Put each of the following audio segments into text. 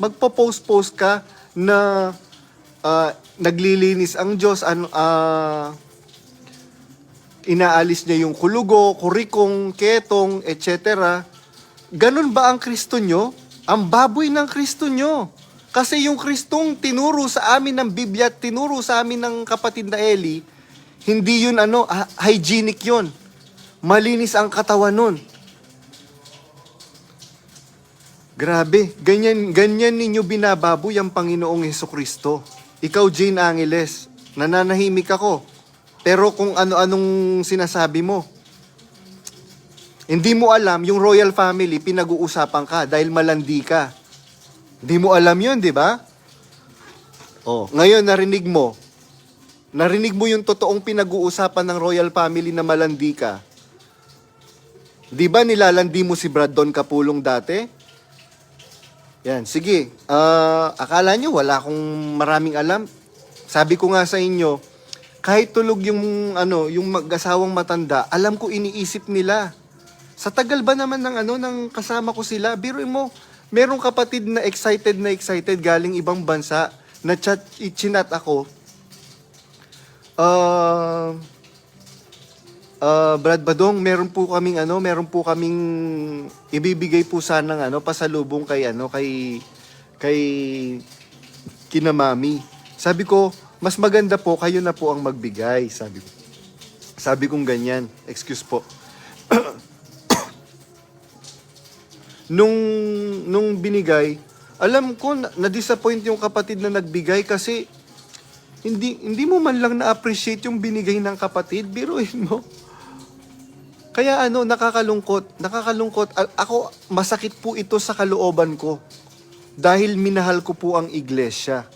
magpo-post-post ka na ah, naglilinis ang Diyos, ano, ah, inaalis niya yung kulugo, kurikong, ketong, etc. Ganun ba ang Kristo nyo? Ang baboy ng Kristo nyo. Kasi yung Kristong tinuro sa amin ng Biblia tinuro sa amin ng kapatid na Eli, hindi yun ano, ah, hygienic yun. Malinis ang katawan nun. Grabe, ganyan, ganyan ninyo binababoy ang Panginoong Heso Kristo. Ikaw, Jane Angeles, nananahimik ako. Pero kung ano-anong sinasabi mo, hindi mo alam, yung royal family, pinag-uusapan ka dahil malandi ka. Hindi mo alam yun, di ba? Oh, ngayon narinig mo. Narinig mo yung totoong pinag-uusapan ng royal family na malandi ka. Di ba nilalandi mo si Brad Don Kapulong dati? Yan, sige. Ah, akala nyo wala akong maraming alam. Sabi ko nga sa inyo, kahit tulog yung ano, yung mag-asawang matanda, alam ko iniisip nila. Sa tagal ba naman ng ano ng kasama ko sila, biruin mo, merong kapatid na excited na excited galing ibang bansa na chat ichinat ako. Ah Ah, Brad Badong, meron po kaming ano, meron po kaming ibibigay po sanang ano pasalubong kay ano kay kay kina Mami. Sabi ko, mas maganda po kayo na po ang magbigay, sabi ko. Sabi kong ganyan. Excuse po. nung nung binigay, alam ko na, na-disappoint yung kapatid na nagbigay kasi hindi hindi mo man lang na-appreciate yung binigay ng kapatid. Biruin mo. Kaya ano, nakakalungkot. Nakakalungkot. Ako, masakit po ito sa kalooban ko. Dahil minahal ko po ang iglesia.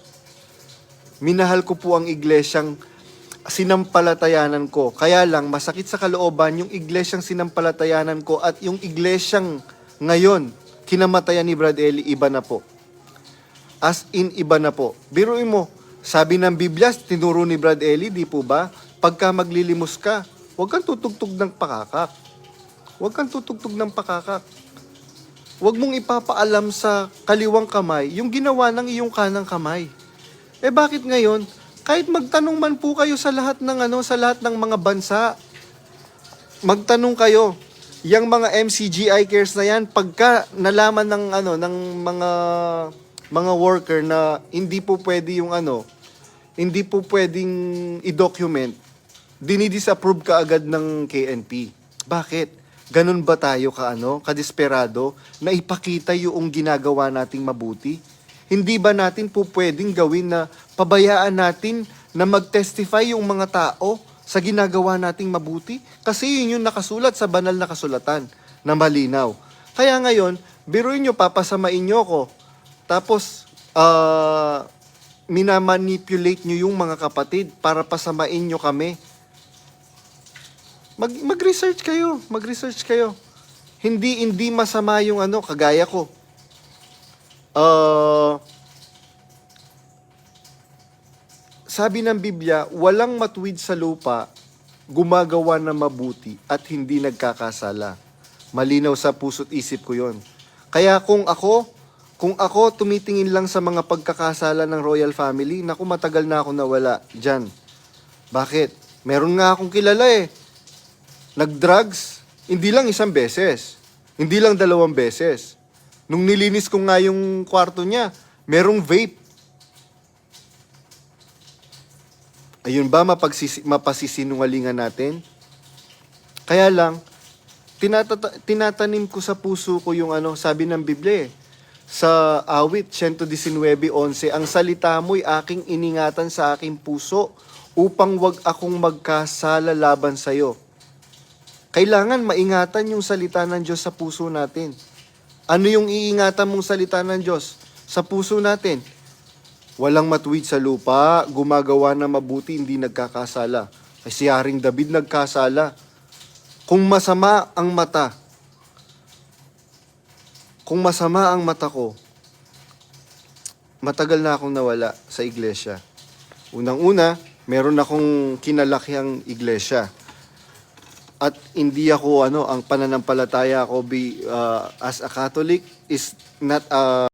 Minahal ko po ang iglesyang sinampalatayanan ko. Kaya lang, masakit sa kalooban yung iglesyang sinampalatayanan ko at yung iglesyang ngayon, kinamatayan ni Brad Eli, iba na po. As in, iba na po. Biruin mo, sabi ng Biblia, tinuro ni Brad Eli, di po ba? Pagka maglilimos ka, huwag kang tutugtog ng pakakak. Huwag kang tutugtog ng pakakak. Huwag mong ipapaalam sa kaliwang kamay yung ginawa ng iyong kanang kamay. Eh bakit ngayon? Kahit magtanong man po kayo sa lahat ng ano, sa lahat ng mga bansa, magtanong kayo, yung mga MCGI cares na yan, pagka nalaman ng ano, ng mga mga worker na hindi po pwede yung ano, hindi po pwedeng i-document, dinidisapprove ka agad ng KNP. Bakit? Ganun ba tayo ka ano, kadesperado na ipakita yung ginagawa nating mabuti? Hindi ba natin po pwedeng gawin na pabayaan natin na mag-testify yung mga tao sa ginagawa nating mabuti? Kasi yun yung nakasulat sa banal na kasulatan na malinaw. Kaya ngayon, biruin nyo, papasamain nyo ko. Tapos, ah, minamanipulate nyo yung mga kapatid para pasamain nyo kami. Mag, mag-research kayo, mag-research kayo. Hindi hindi masama yung ano, kagaya ko. Uh, sabi ng Biblia, walang matuwid sa lupa, gumagawa na mabuti at hindi nagkakasala. Malinaw sa puso't isip ko yon. Kaya kung ako, kung ako tumitingin lang sa mga pagkakasala ng royal family, naku matagal na ako nawala dyan. Bakit? Meron nga akong kilala eh. Nag-drugs, hindi lang isang beses. Hindi lang dalawang beses. Nung nilinis ko nga yung kwarto niya, merong vape. Ayun ba mapagsisi, mapasisinungalingan natin? Kaya lang, tinatata- tinatanim ko sa puso ko yung ano, sabi ng Biblia eh. Sa awit, 119.11, ang salita mo'y aking iningatan sa aking puso upang wag akong magkasala laban sa'yo. Kailangan maingatan yung salita ng Diyos sa puso natin. Ano yung iingatan mong salita ng Diyos sa puso natin? Walang matuwid sa lupa, gumagawa na mabuti, hindi nagkakasala. Ay si Haring David nagkasala. Kung masama ang mata, kung masama ang mata ko, matagal na akong nawala sa iglesia. Unang-una, meron akong kinalakiang iglesia. At hindi ako ano, ang pananampalataya ko be, uh, as a Catholic is not a